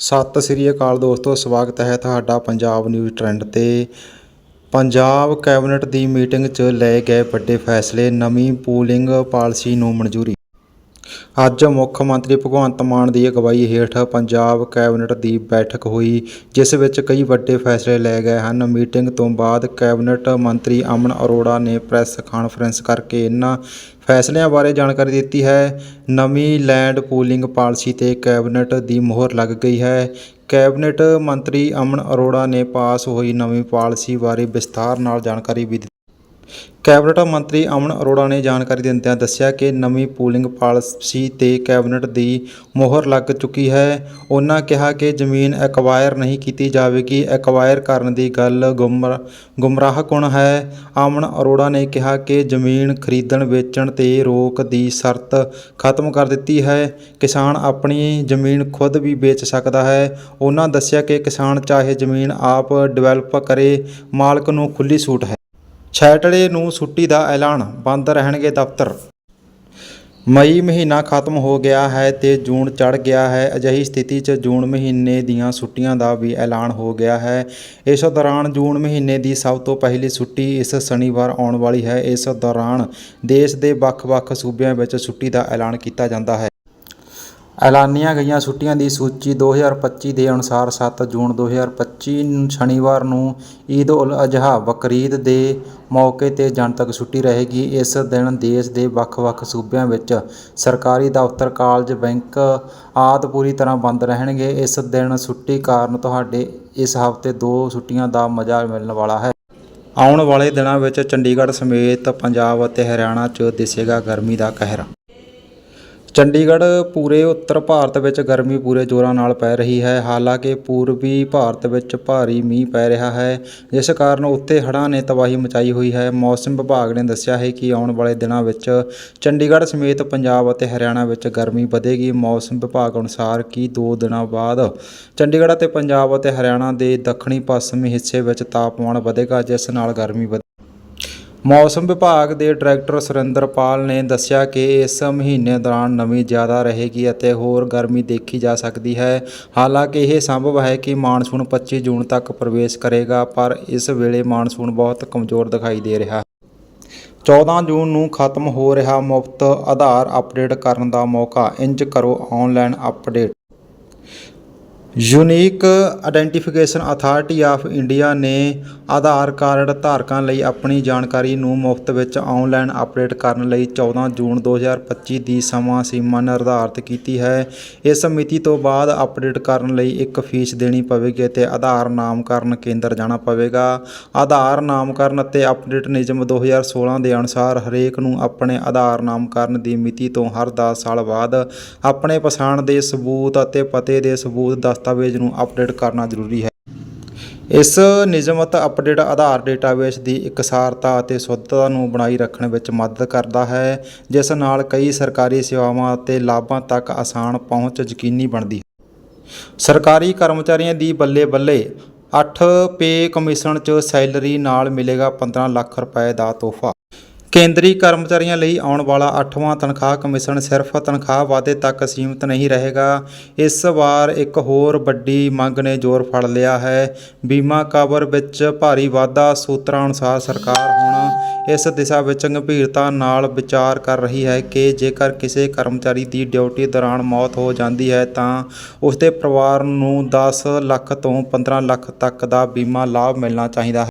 ਸਤਿ ਸ੍ਰੀ ਅਕਾਲ ਦੋਸਤੋ, ਸਵਾਗਤ ਹੈ ਤੁਹਾਡਾ ਪੰਜਾਬ ਨਿਊਜ਼ ਟ੍ਰੈਂਡ ਤੇ। ਪੰਜਾਬ ਕੈਬਨਿਟ ਦੀ ਮੀਟਿੰਗ 'ਚ ਲਏ ਗਏ ਵੱਡੇ ਫੈਸਲੇ, ਨਵੀਂ ਪੂਲਿੰਗ ਪਾਲਿਸੀ ਨੂੰ ਮਨਜ਼ੂਰੀ। ਅੱਜ ਮੁੱਖ ਮੰਤਰੀ ਭਗਵੰਤ ਮਾਨ ਦੀ ਅਗਵਾਈ ਹੇਠ ਪੰਜਾਬ ਕੈਬਨਿਟ ਦੀ ਬੈਠਕ ਹੋਈ, ਜਿਸ ਵਿੱਚ ਕਈ ਵੱਡੇ ਫੈਸਲੇ ਲਏ ਗਏ ਹਨ। ਮੀਟਿੰਗ ਤੋਂ ਬਾਅਦ ਕੈਬਨਿਟ ਮੰਤਰੀ ਅਮਨ ਅਰੋੜਾ ਨੇ ਪ੍ਰੈਸ ਕਾਨਫਰੰਸ ਕਰਕੇ ਇਹਨਾਂ ਫੈਸਲਿਆਂ ਬਾਰੇ ਜਾਣਕਾਰੀ ਦਿੱਤੀ ਹੈ। ਨਵੀਂ ਲੈਂਡ ਪੂਲਿੰਗ ਪਾਲਿਸੀ ਤੇ ਕੈਬਨਿਟ ਦੀ ਮੋਹਰ ਲੱਗ ਗਈ ਹੈ। ਕੈਬਨਿਟ ਮੰਤਰੀ ਅਮਨ ਅਰੋੜਾ ਨੇ ਪਾਸ ਹੋਈ ਨਵੀਂ ਪਾਲਿਸੀ ਬਾਰੇ ਵਿਸਥਾਰ ਨਾਲ ਜਾਣਕਾਰੀ ਵੀ ਦਿੱਤੀ। ਕੈਬਨਿਟ ਮੰਤਰੀ ਅਮਨ ਅਰੋੜਾ ਨੇ ਜਾਣਕਾਰੀ ਦਿੰਦਿਆਂ ਦੱਸਿਆ ਕਿ ਨਵੀਂ ਪੂਲਿੰਗ ਪਾਲਿਸੀ ਤੇ ਕੈਬਨਿਟ ਦੀ ਮੋਹਰ ਲੱਗ ਚੁੱਕੀ ਹੈ। ਉਹਨਾਂ ਕਿਹਾ ਕਿ ਜ਼ਮੀਨ ਐਕਵਾਇਰ ਨਹੀਂ ਕੀਤੀ ਜਾਵੇਗੀ। ਐਕਵਾਇਰ ਕਰਨ ਦੀ ਗੱਲ ਗੁੰਮਰਾ ਗੁੰਮਰਾਹਕੁਨ ਹੈ? ਅਮਨ ਅਰੋੜਾ ਨੇ ਕਿਹਾ ਕਿ ਜ਼ਮੀਨ ਖਰੀਦਣ, ਵੇਚਣ ਤੇ ਰੋਕ ਦੀ ਸ਼ਰਤ ਖਤਮ ਕਰ ਦਿੱਤੀ ਹੈ। ਕਿਸਾਨ ਆਪਣੀ ਜ਼ਮੀਨ ਖੁਦ ਵੀ ਵੇਚ ਸਕਦਾ ਹੈ। ਉਹਨਾਂ ਦੱਸਿਆ ਕਿ ਕਿਸਾਨ ਚਾਹੇ ਜ਼ਮੀਨ ਆਪ ਡਿਵੈਲਪ ਕਰੇ, ਮਾਲਕ ਨੂੰ ਖੁੱਲ੍ਹੀ ਛੂਟ ਹੈ। ਸੈਟਰਡੇ ਨੂੰ ਛੁੱਟੀ ਦਾ ਐਲਾਨ, ਬੰਦ ਰਹਿਣਗੇ ਦਫ਼ਤਰ। ਮਈ ਮਹੀਨਾ ਖਤਮ ਹੋ ਗਿਆ ਹੈ ਤੇ ਜੂਨ ਚੜ ਗਿਆ ਹੈ। ਅਜਿਹੀ ਸਥਿਤੀ 'ਚ ਜੂਨ ਮਹੀਨੇ ਦੀਆਂ ਛੁੱਟੀਆਂ ਦਾ ਵੀ ਐਲਾਨ ਹੋ ਗਿਆ ਹੈ। ਇਸ ਦੌਰਾਨ ਜੂਨ ਮਹੀਨੇ ਦੀ ਸਭ ਤੋਂ ਪਹਿਲੀ ਛੁੱਟੀ ਇਸ ਸ਼ਨੀਵਾਰ ਆਉਣ ਵਾਲੀ ਹੈ। ਇਸ ਦੌਰਾਨ ਦੇਸ਼ ਦੇ ਵੱਖ-ਵੱਖ ਸੂਬਿਆਂ ਵਿੱਚ ਛੁੱਟੀ ਦਾ ਐਲਾਨ ਕੀਤਾ ਜਾਂਦਾ ਹੈ। ਐਲਾਨੀਆਂ ਗਈਆਂ ਛੁੱਟੀਆਂ ਦੀ ਸੂਚੀ 2025 ਦੇ ਅਨੁਸਾਰ 7 ਜੂਨ 2025 ਨੂੰ ਸ਼ਨੀਵਾਰ ਨੂੰ ਈਦ ਉਲ ਅਜ਼ਹਾ ਬਕਰੀਦ ਦੇ ਮੌਕੇ ਤੇ ਜਨਤਕ ਛੁੱਟੀ ਰਹੇਗੀ। ਇਸ ਦਿਨ ਦੇਸ਼ ਦੇ ਵੱਖ-ਵੱਖ ਸੂਬਿਆਂ ਵਿੱਚ ਸਰਕਾਰੀ ਦਫ਼ਤਰ, ਕਾਲਜ, ਬੈਂਕ ਆਦਿ ਪੂਰੀ ਤਰ੍ਹਾਂ ਬੰਦ ਰਹਿਣਗੇ। ਇਸ ਦਿਨ ਛੁੱਟੀ ਕਾਰਨ ਤੁਹਾਡੇ ਇਸ ਹਫ਼ਤੇ ਦੋ ਛੁੱਟੀਆਂ ਦਾ ਮਜ਼ਾ ਮਿਲਣ ਵਾਲਾ ਹੈ। ਆਉਣ ਵਾਲੇ ਦਿਨਾਂ ਵਿੱਚ ਚੰਡੀਗੜ੍ਹ ਸਮੇਤ ਪੰਜਾਬ ਅਤੇ ਹਰਿਆਣਾ 'ਚ ਦਿਸੇਗਾ ਗਰਮੀ ਦਾ ਕਹਿਰ। ਚੰਡੀਗੜ੍ਹ ਪੂਰੇ ਉੱਤਰ ਭਾਰਤ ਵਿੱਚ ਗਰਮੀ ਪੂਰੇ ਜ਼ੋਰਾਂ ਨਾਲ ਪੈ ਰਹੀ ਹੈ। ਹਾਲਾਂਕਿ ਪੂਰਬੀ ਭਾਰਤ ਵਿੱਚ ਭਾਰੀ ਮੀਂਹ ਪੈ ਰਿਹਾ ਹੈ। ਜਿਸ ਕਾਰਨ ਉੱਥੇ ਹੜ੍ਹਾਂ ਨੇ ਤਬਾਹੀ ਮਚਾਈ ਹੋਈ ਹੈ। ਮੌਸਮ ਵਿਭਾਗ ਨੇ ਦੱਸਿਆ ਹੈ ਕਿ ਆਉਣ ਵਾਲੇ ਦਿਨਾਂ ਵਿੱਚ ਚੰਡੀਗੜ੍ਹ ਸਮੇਤ ਪੰਜਾਬ ਅਤੇ ਹਰਿਆਣਾ ਵਿੱਚ ਗਰਮੀ ਵਧੇਗੀ। ਮੌਸਮ ਵਿਭਾਗ ਅਨੁਸਾਰ ਕਿ ਦੋ ਦਿਨਾਂ ਬਾਅਦ ਚੰਡੀਗੜ੍ਹ ਅਤੇ ਪੰਜਾਬ ਅਤੇ ਹਰਿਆਣਾ ਦੇ ਦੱਖਣੀ ਪੱਛਮੀ ਹਿੱਸੇ ਵਿੱਚ ਤਾਪਮਾਨ ਵਧੇਗਾ, ਜਿਸ ਨਾਲ ਗਰਮੀ ਵਧ ਮੌਸਮ ਵਿਭਾਗ ਦੇ ਡਾਇਰੈਕਟਰ ਸੁਰਿੰਦਰਪਾਲ ਨੇ ਦੱਸਿਆ ਕਿ ਇਸ ਮਹੀਨੇ ਦੌਰਾਨ ਨਮੀ ਜ਼ਿਆਦਾ ਰਹੇਗੀ ਅਤੇ ਹੋਰ ਗਰਮੀ ਦੇਖੀ ਜਾ ਸਕਦੀ ਹੈ। ਹਾਲਾਂਕਿ ਇਹ ਸੰਭਵ ਹੈ ਕਿ ਮਾਨਸੂਨ 25 ਜੂਨ ਤੱਕ ਪ੍ਰਵੇਸ਼ ਕਰੇਗਾ, ਪਰ ਇਸ ਵੇਲੇ ਮਾਨਸੂਨ ਬਹੁਤ ਕਮਜ਼ੋਰ ਦਿਖਾਈ ਦੇ ਰਿਹਾ। ਹੈ 14 ਜੂਨ ਨੂੰ ਖਤਮ ਹੋ ਰਿਹਾ ਮੁਫਤ ਆਧਾਰ ਅਪਡੇਟ ਕਰਨ ਦਾ ਮੌਕਾ। ਇੰਜ ਕਰੋ, online update. Unique identification authority of India ਨੇ ਆਧਾਰ ਕਾਰਡ ਧਾਰਕਾਂ ਲਈ ਆਪਣੀ ਜਾਣਕਾਰੀ ਨੂੰ ਮੁਫਤ ਵਿੱਚ ਆਨਲਾਈਨ ਅਪਡੇਟ ਕਰਨ ਲਈ 14 ਜੂਨ 2025 ਦੀ ਸਮਾਂ ਸੀਮਾ ਨਿਰਧਾਰਤ ਕੀਤੀ ਹੈ। ਇਸ ਮਿਤੀ ਤੋਂ ਬਾਅਦ ਅਪਡੇਟ ਕਰਨ ਲਈ ਇੱਕ ਫੀਸ ਦੇਣੀ ਪਵੇਗੀ ਅਤੇ ਆਧਾਰ ਨਾਮਕਰਨ ਕੇਂਦਰ ਜਾਣਾ ਪਵੇਗਾ। ਆਧਾਰ ਨਾਮਕਰਨ ਅਤੇ ਅਪਡੇਟ ਨਿਯਮ 2016 ਦੇ ਅਨੁਸਾਰ ਹਰੇਕ ਨੂੰ ਆਪਣੇ ਆਧਾਰ ਨਾਮਕਰਨ ਦੀ ਮਿਤੀ ਤੋਂ ਹਰ 10 ਸਾਲ ਬਾਅਦ ਆਪਣੇ ਪਛਾਣ ਦੇ ਸਬੂਤ ਅਤੇ ਪਤੇ ਦੇ ਸਬੂਤ ਦਸਤਾਵੇਜ਼ ਨੂੰ ਅਪਡੇਟ ਕਰਨਾ ਜ਼ਰੂਰੀ ਹੈ। ਇਸ ਨਿਯਮਤ ਅਪਡੇਟ ਆਧਾਰ ਡੇਟਾਬੇਸ ਦੀ ਇਕਸਾਰਤਾ ਅਤੇ ਸ਼ੁੱਧਤਾ ਨੂੰ ਬਣਾਈ ਰੱਖਣ ਵਿੱਚ ਮਦਦ ਕਰਦਾ ਹੈ, ਜਿਸ ਨਾਲ ਕਈ ਸਰਕਾਰੀ ਸੇਵਾਵਾਂ ਅਤੇ ਲਾਭਾਂ ਤੱਕ ਆਸਾਨ ਪਹੁੰਚ ਯਕੀਨੀ ਬਣਦੀ ਹੈ। ਸਰਕਾਰੀ ਕਰਮਚਾਰੀਆਂ ਦੀ ਬੱਲੇ ਬੱਲੇ 8 ਪੇ ਕਮਿਸ਼ਨ 'ਚ ਸੈਲਰੀ ਨਾਲ ਮਿਲੇਗਾ 15 ਲੱਖ ਰੁਪਏ ਦਾ ਤੋਹਫਾ। ਕੇਂਦਰੀ ਕਰਮਚਾਰੀਆਂ ਲਈ ਆਉਣ ਵਾਲਾ 8ਵਾਂ ਤਨਖਾਹ ਕਮਿਸ਼ਨ ਸਿਰਫ ਤਨਖਾਹ ਵਾਧੇ ਤੱਕ ਸੀਮਿਤ ਨਹੀਂ ਰਹੇਗਾ। ਇਸ ਵਾਰ ਇੱਕ ਹੋਰ ਵੱਡੀ ਮੰਗ ਨੇ ਜ਼ੋਰ ਫੜ ਲਿਆ ਹੈ। ਬੀਮਾ ਕਵਰ ਵਿੱਚ ਭਾਰੀ ਵਾਧਾ ਸੂਤਰਾਂ ਅਨੁਸਾਰ ਸਰਕਾਰ ਹੁਣ ਇਸ ਦਿਸ਼ਾ ਵਿੱਚ ਗੰਭੀਰਤਾ ਨਾਲ ਵਿਚਾਰ ਕਰ ਰਹੀ ਹੈ ਕਿ ਜੇਕਰ ਕਿਸੇ ਕਰਮਚਾਰੀ ਦੀ ਡਿਊਟੀ ਦੌਰਾਨ ਮੌਤ ਹੋ ਜਾਂਦੀ ਹੈ ਤਾਂ ਉਸ ਦੇ ਪਰਿਵਾਰ ਨੂੰ 10 ਲੱਖ ਤੋਂ 15 ਲੱਖ ਤੱਕ ਦਾ ਬੀਮਾ ਲਾਭ ਮਿਲਣਾ ਚਾਹੀਦਾ ਹੈ।